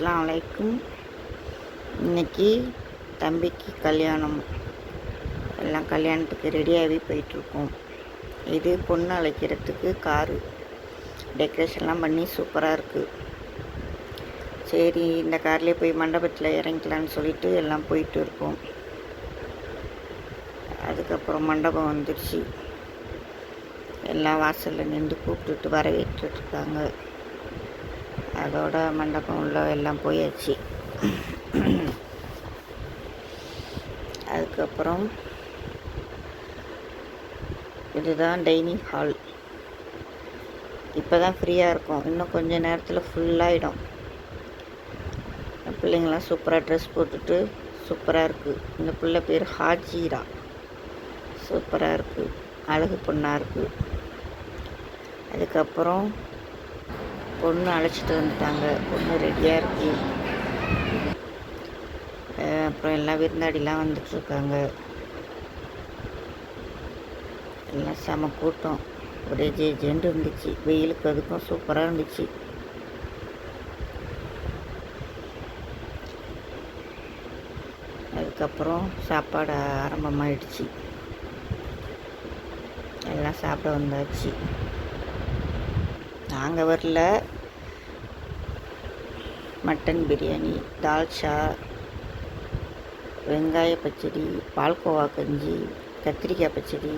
அஸ்லாம் வலைக்கும் இன்றைக்கி தம்பிக்கு கல்யாணம். எல்லாம் கல்யாணத்துக்கு ரெடியாகி போயிட்டுருக்கோம். இது பொண்ணு அழைக்கிறதுக்கு காரு. டெக்கரேஷன்லாம் பண்ணி சூப்பராக இருக்குது சரி இந்த கார்லேயே போய் மண்டபத்தில் இறங்கிக்கலான்னு சொல்லிட்டு எல்லாம் போயிட்டு இருக்கோம். அதுக்கப்புறம் மண்டபம் வந்துடுச்சு எல்லாம் வாசலில் நின்று கூப்பிட்டுட்டு வரவேற்றுட்ருக்காங்க அதோட மண்டபம் உள்ள எல்லாம் போயாச்சு. அதுக்கப்புறம் இதுதான் டைனிங் ஹால். இப்போ தான் ஃப்ரீயாக இருக்கும். இன்னும் கொஞ்ச நேரத்தில் ஃபுல்லாகிடும் பிள்ளைங்களாம் சூப்பராக ட்ரெஸ் போட்டுட்டு சூப்பராக இருக்குது இந்த பிள்ளை பேர் ஹாஜீரா. சூப்பராக இருக்குது அழகு பொண்ணாக இருக்குது அதுக்கப்புறம் பொண்ணு அழைச்சிட்டு வந்துட்டாங்க. பொண்ணு ரெடியாக இருக்கு. அப்புறம் எல்லாம் விருந்தாடிலாம் வந்துட்டுருக்காங்க எல்லாம் செம கூட்டம். ஒரே ஜே ஜெண்டு இருந்துச்சு. வெயிலுக்கு அதுக்கும் சூப்பராக இருந்துச்சு. அதுக்கப்புறம் சாப்பாடு ஆரம்பமாயிடுச்சு. எல்லாம் சாப்பிட வந்தாச்சு. நாங்கள் வரல. மட்டன் பிரியாணி தால்ச்சா வெங்காய பச்சடி பால்கோவா கஞ்சி கத்திரிக்காய் பச்சடி